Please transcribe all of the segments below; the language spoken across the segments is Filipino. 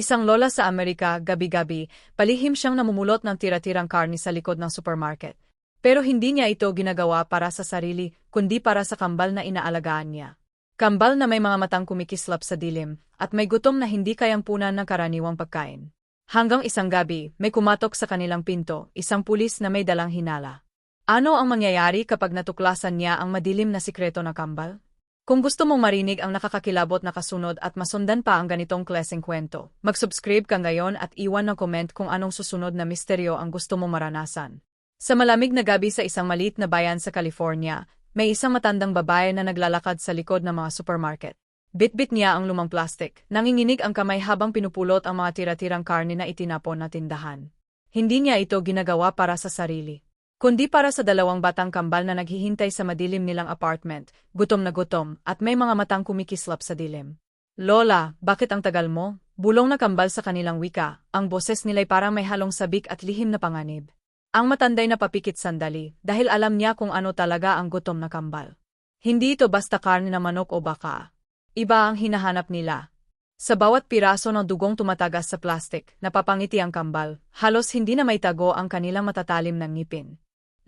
Isang lola sa Amerika, gabi-gabi, palihim siyang namumulot ng tira-tirang karni sa likod ng supermarket. Pero hindi niya ito ginagawa para sa sarili, kundi para sa kambal na inaalagaan niya. Kambal na may mga matang kumikislap sa dilim, at may gutom na hindi kayang punan ng karaniwang pagkain. Hanggang isang gabi, may kumatok sa kanilang pinto, isang pulis na may dalang hinala. Ano ang mangyayari kapag natuklasan niya ang madilim na sikreto ng kambal? Kung gusto mong marinig ang nakakakilabot na kasunod at masundan pa ang ganitong klaseng kwento, mag-subscribe ka ngayon at iwan ng comment kung anong susunod na misteryo ang gusto mong maranasan. Sa malamig na gabi sa isang maliit na bayan sa California, may isang matandang babae na naglalakad sa likod ng mga supermarket. Bitbit niya ang lumang plastik, nanginginig ang kamay habang pinupulot ang mga tira-tirang karne na itinapon na tindahan. Hindi niya ito ginagawa para sa sarili kundi para sa dalawang batang kambal na naghihintay sa madilim nilang apartment, gutom na gutom, at may mga matang kumikislap sa dilim. Lola, bakit ang tagal mo? Bulong na kambal sa kanilang wika, ang boses nila'y parang may halong sabik at lihim na panganib. Ang matanday na papikit sandali, dahil alam niya kung ano talaga ang gutom na kambal. Hindi ito basta karne na manok o baka. Iba ang hinahanap nila. Sa bawat piraso ng dugong tumatagas sa plastik, napapangiti ang kambal, halos hindi na may tago ang kanilang matatalim ng ngipin.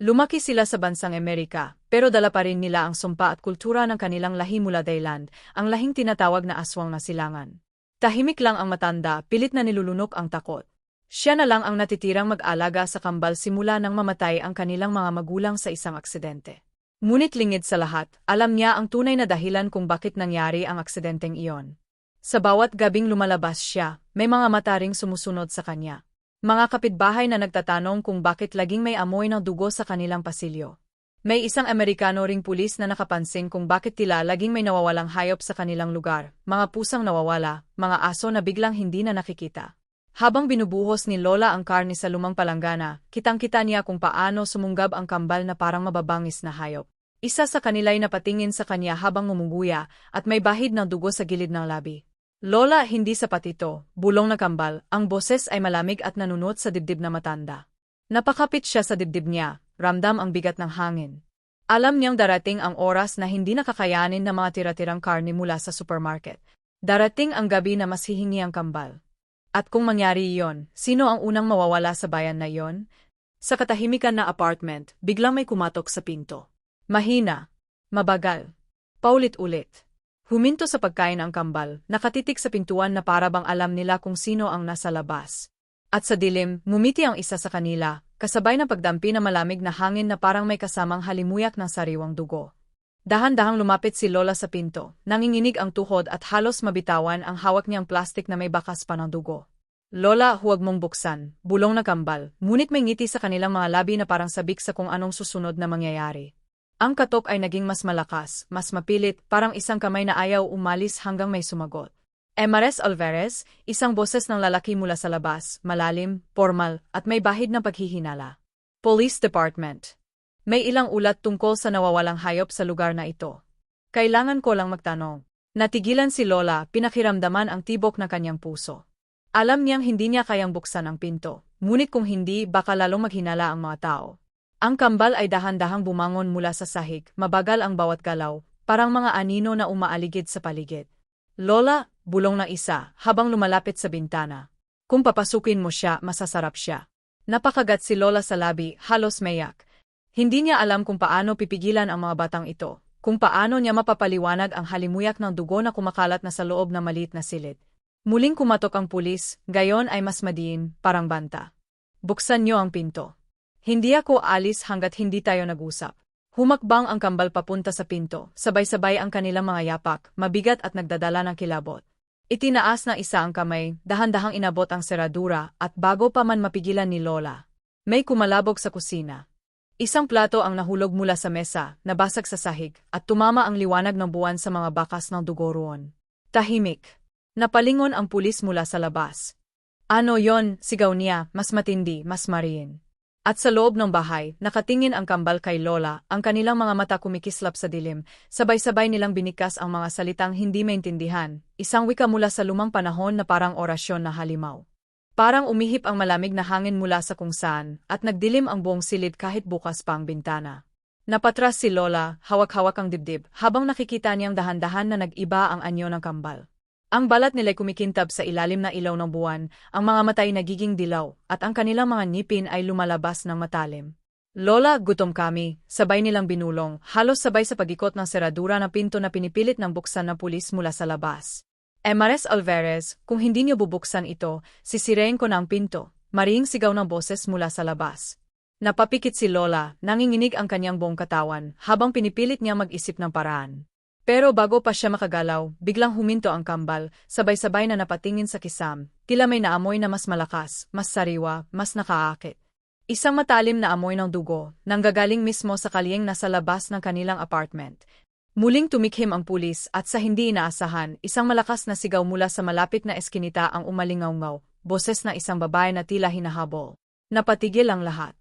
Lumaki sila sa bansang Amerika, pero dala pa rin nila ang sumpa at kultura ng kanilang lahi mula Thailand, ang lahing tinatawag na aswang na silangan. Tahimik lang ang matanda, pilit na nilulunok ang takot. Siya na lang ang natitirang mag-alaga sa kambal simula nang mamatay ang kanilang mga magulang sa isang aksidente. Ngunit lingid sa lahat, alam niya ang tunay na dahilan kung bakit nangyari ang aksidenteng iyon. Sa bawat gabing lumalabas siya, may mga mata ring sumusunod sa kanya. Mga kapitbahay na nagtatanong kung bakit laging may amoy ng dugo sa kanilang pasilyo. May isang Amerikano ring pulis na nakapansin kung bakit tila laging may nawawalang hayop sa kanilang lugar, mga pusang nawawala, mga aso na biglang hindi na nakikita. Habang binubuhos ni Lola ang karne sa lumang palanggana, kitang-kita niya kung paano sumunggab ang kambal na parang mababangis na hayop. Isa sa kanila'y napatingin sa kanya habang ngumuguya at may bahid ng dugo sa gilid ng labi. Lola, hindi sapat ito, bulong na kambal, ang boses ay malamig at nanunot sa dibdib na matanda. Napakapit siya sa dibdib niya, ramdam ang bigat ng hangin. Alam niyang darating ang oras na hindi nakakayanin ng mga tira-tirang karne mula sa supermarket. Darating ang gabi na mas hihingi ang kambal. At kung mangyari iyon, sino ang unang mawawala sa bayan na iyon? Sa katahimikan na apartment, biglang may kumatok sa pinto. Mahina. Mabagal. Paulit-ulit. Huminto sa pagkain ang kambal, nakatitik sa pintuan na para bang alam nila kung sino ang nasa labas. At sa dilim, mumiti ang isa sa kanila, kasabay ng pagdampi na malamig na hangin na parang may kasamang halimuyak ng sariwang dugo. Dahan-dahang lumapit si Lola sa pinto, nanginginig ang tuhod at halos mabitawan ang hawak niyang plastik na may bakas pa ng dugo. Lola, huwag mong buksan, bulong na kambal, ngunit may ngiti sa kanilang mga labi na parang sabik sa kung anong susunod na mangyayari. Ang katok ay naging mas malakas, mas mapilit, parang isang kamay na ayaw umalis hanggang may sumagot. Emares Alvarez, isang boses ng lalaki mula sa labas, malalim, formal, at may bahid ng paghihinala. Police Department. May ilang ulat tungkol sa nawawalang hayop sa lugar na ito. Kailangan ko lang magtanong. Natigilan si Lola, pinakiramdaman ang tibok ng kanyang puso. Alam niyang hindi niya kayang buksan ang pinto, ngunit kung hindi, baka lalong maghinala ang mga tao. Ang kambal ay dahan-dahang bumangon mula sa sahig, mabagal ang bawat galaw, parang mga anino na umaaligid sa paligid. Lola, bulong ng isa, habang lumalapit sa bintana. Kung papasukin mo siya, masasarap siya. Napakagat si Lola sa labi, halos mayak. Hindi niya alam kung paano pipigilan ang mga batang ito, kung paano niya mapapaliwanag ang halimuyak ng dugo na kumakalat na sa loob ng maliit na silid. Muling kumatok ang pulis, gayon ay mas madiin, parang banta. Buksan niyo ang pinto. Hindi ako alis hanggat hindi tayo nag-usap. Humakbang ang kambal papunta sa pinto, sabay-sabay ang kanilang mga yapak, mabigat at nagdadala ng kilabot. Itinaas ng isa ang kamay, dahan-dahang inabot ang seradura, at bago pa man mapigilan ni Lola, may kumalabog sa kusina. Isang plato ang nahulog mula sa mesa, nabasag sa sahig, at tumama ang liwanag ng buwan sa mga bakas ng dugo roon. Tahimik. Napalingon ang pulis mula sa labas. Ano yon, sigaw niya, mas matindi, mas mariin. At sa loob ng bahay, nakatingin ang kambal kay Lola, ang kanilang mga mata kumikislap sa dilim, sabay-sabay nilang binikas ang mga salitang hindi maintindihan, isang wika mula sa lumang panahon na parang orasyon na halimaw. Parang umihip ang malamig na hangin mula sa kung saan, at nagdilim ang buong silid kahit bukas pa ang bintana. Napatras si Lola, hawak-hawak ang dibdib, habang nakikita niyang dahan-dahan na nag-iba ang anyo ng kambal. Ang balat nila'y kumikintab sa ilalim na ilaw ng buwan, ang mga matay nagiging dilaw, at ang kanilang mga ngipin ay lumalabas ng matalim. Lola, gutom kami, sabay nilang binulong, halos sabay sa pagikot ng seradura na pinto na pinipilit ng buksan ng pulis mula sa labas. Emares Alvarez, kung hindi niyo bubuksan ito, sisirain ko na ang pinto, mariing sigaw ng boses mula sa labas. Napapikit si Lola, nanginginig ang kanyang buong katawan, habang pinipilit niya mag-isip ng paraan. Pero bago pa siya makagalaw, biglang huminto ang kambal, sabay-sabay na napatingin sa kisam, tila may naamoy na mas malakas, mas sariwa, mas nakaakit. Isang matalim na amoy ng dugo, nanggagaling mismo sa kalyeng nasa labas ng kanilang apartment. Muling tumikhim ang pulis at sa hindi inaasahan, isang malakas na sigaw mula sa malapit na eskinita ang umalingaw boses na isang babae na tila hinahabol. Napatigil ang lahat.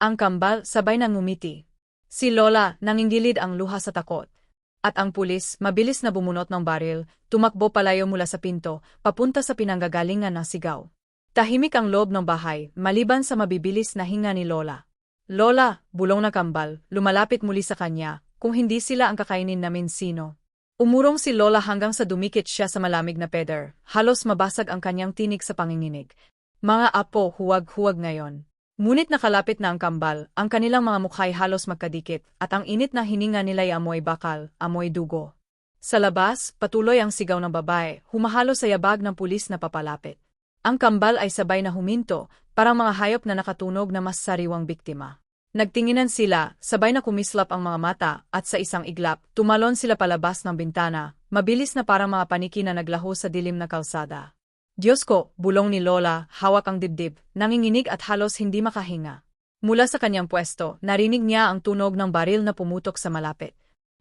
Ang kambal sabay nang ngumiti. Si Lola nangingilid ang luha sa takot. At ang pulis, mabilis na bumunot ng baril, tumakbo palayo mula sa pinto, papunta sa pinanggagalingan ng sigaw. Tahimik ang loob ng bahay, maliban sa mabibilis na hinga ni Lola. Lola, bulong na kambal, lumalapit muli sa kanya, kung hindi sila ang kakainin namin sino. Umurong si Lola hanggang sa dumikit siya sa malamig na peder, halos mabasag ang kanyang tinig sa panginginig. Mga apo, huwag-huwag ngayon. Ngunit nakalapit na ang kambal, ang kanilang mga mukha'y halos magkadikit, at ang init na hininga nila'y amoy bakal, amoy dugo. Sa labas, patuloy ang sigaw ng babae, humahalo sa yabag ng pulis na papalapit. Ang kambal ay sabay na huminto, parang mga hayop na nakatunog na mas sariwang biktima. Nagtinginan sila, sabay na kumislap ang mga mata, at sa isang iglap, tumalon sila palabas ng bintana, mabilis na parang mga paniki na naglaho sa dilim na kalsada. Diyos ko, bulong ni Lola, hawak ang dibdib, nanginginig at halos hindi makahinga. Mula sa kanyang pwesto, narinig niya ang tunog ng baril na pumutok sa malapit.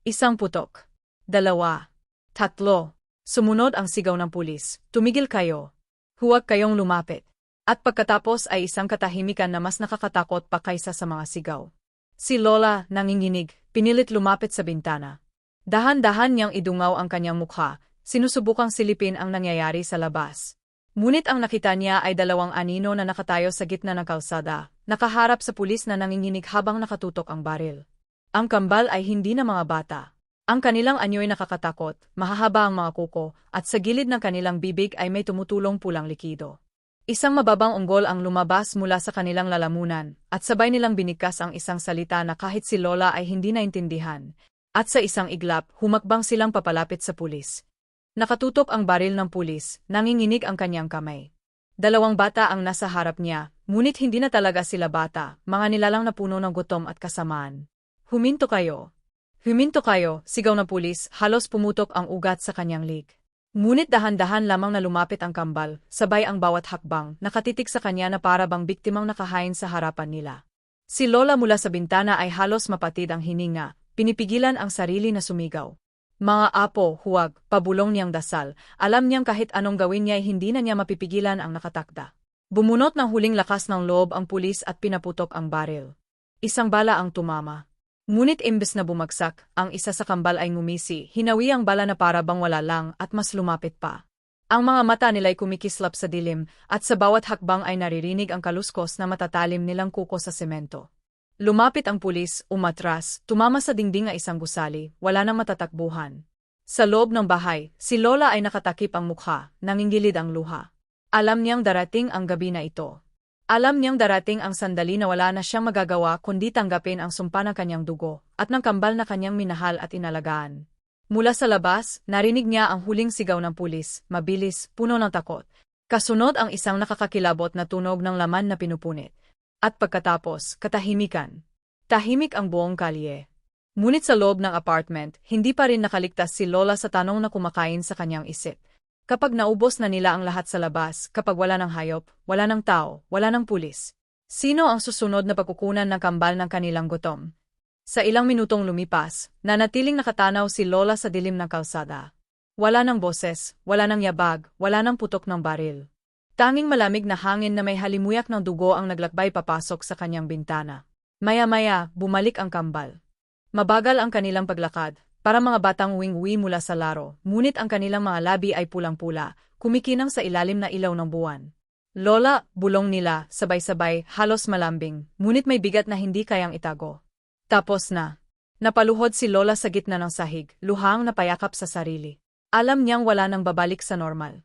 Isang putok. Dalawa. Tatlo. Sumunod ang sigaw ng pulis. Tumigil kayo. Huwag kayong lumapit. At pagkatapos ay isang katahimikan na mas nakakatakot pa kaysa sa mga sigaw. Si Lola, nanginginig, pinilit lumapit sa bintana. Dahan-dahan niyang idungaw ang kanyang mukha, sinusubukang silipin ang nangyayari sa labas. Ngunit ang nakita niya ay dalawang anino na nakatayo sa gitna ng kalsada, nakaharap sa pulis na nanginginig habang nakatutok ang baril. Ang kambal ay hindi na mga bata. Ang kanilang anyo'y nakakatakot, mahahaba ang mga kuko, at sa gilid ng kanilang bibig ay may tumutulong pulang likido. Isang mababang unggol ang lumabas mula sa kanilang lalamunan, at sabay nilang binigkas ang isang salita na kahit si Lola ay hindi naintindihan. At sa isang iglap, humakbang silang papalapit sa pulis. Nakatutok ang baril ng pulis, nanginginig ang kanyang kamay. Dalawang bata ang nasa harap niya, ngunit hindi na talaga sila bata, mga nilalang na puno ng gutom at kasamaan. Huminto kayo, Huminto kayo, sigaw ng pulis, halos pumutok ang ugat sa kanyang lig. Ngunit dahan-dahan lamang na lumapit ang kambal, sabay ang bawat hakbang, nakatitik sa kanya na para bang biktimang nakahain sa harapan nila. Si Lola mula sa bintana ay halos mapatid ang hininga, pinipigilan ang sarili na sumigaw. Mga apo, huwag, pabulong niyang dasal, alam niyang kahit anong gawin niya ay hindi na niya mapipigilan ang nakatakda. Bumunot ng huling lakas ng loob ang pulis at pinaputok ang baril. Isang bala ang tumama, Ngunit imbes na bumagsak, ang isa sa kambal ay ngumisi, hinawi ang bala na para bang wala lang at mas lumapit pa. Ang mga mata nila'y kumikislap sa dilim, at sa bawat hakbang ay naririnig ang kaluskos na matatalim nilang kuko sa semento. Lumapit ang pulis, umatras, tumama sa dingding ang isang gusali, wala nang matatakbuhan. Sa loob ng bahay, si Lola ay nakatakip ang mukha, nangingilid ang luha. Alam niyang darating ang gabi na ito. Alam niyang darating ang sandali na wala na siyang magagawa kundi tanggapin ang sumpa ng kanyang dugo at ng kambal na kanyang minahal at inalagaan. Mula sa labas, narinig niya ang huling sigaw ng pulis, mabilis, puno ng takot. Kasunod ang isang nakakakilabot na tunog ng laman na pinupunit. At pagkatapos, katahimikan. Tahimik ang buong kalye. Ngunit sa loob ng apartment, hindi pa rin nakaligtas si Lola sa tanong na kumakain sa kanyang isip. Kapag naubos na nila ang lahat sa labas, kapag wala ng hayop, wala ng tao, wala ng pulis. Sino ang susunod na pagkukunan ng kambal ng kanilang gutom? Sa ilang minutong lumipas, nanatiling nakatanaw si Lola sa dilim ng kalsada. Wala ng boses, wala ng yabag, wala ng putok ng baril. Tanging malamig na hangin na may halimuyak ng dugo ang naglakbay papasok sa kanyang bintana. Maya-maya, bumalik ang kambal. Mabagal ang kanilang paglakad, para mga batang wingwi mula sa laro, ngunit ang kanilang mga labi ay pulang-pula, kumikinang sa ilalim na ilaw ng buwan. Lola, bulong nila, sabay-sabay, halos malambing, ngunit may bigat na hindi kayang itago. Tapos na. Napaluhod si Lola sa gitna ng sahig, luhang napayakap sa sarili. Alam niyang wala nang babalik sa normal.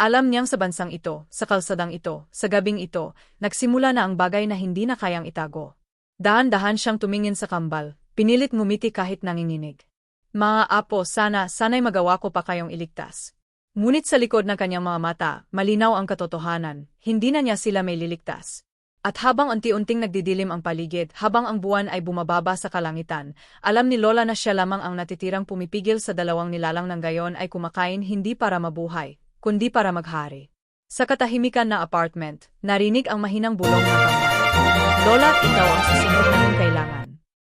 Alam niyang sa bansang ito, sa kalsadang ito, sa gabing ito, nagsimula na ang bagay na hindi na kayang itago. Dahan-dahan siyang tumingin sa kambal, pinilit ngumiti kahit nanginginig. Mga apo, sana, sana'y magawa ko pa kayong iligtas. Ngunit sa likod ng kanyang mga mata, malinaw ang katotohanan, hindi na niya sila may liligtas. At habang unti-unting nagdidilim ang paligid, habang ang buwan ay bumababa sa kalangitan, alam ni Lola na siya lamang ang natitirang pumipigil sa dalawang nilalang ng gayon ay kumakain hindi para mabuhay, kundi para maghari. Sa katahimikan na apartment, narinig ang mahinang bulong ng kambal. Lola, ikaw ang susunod naming kailangan.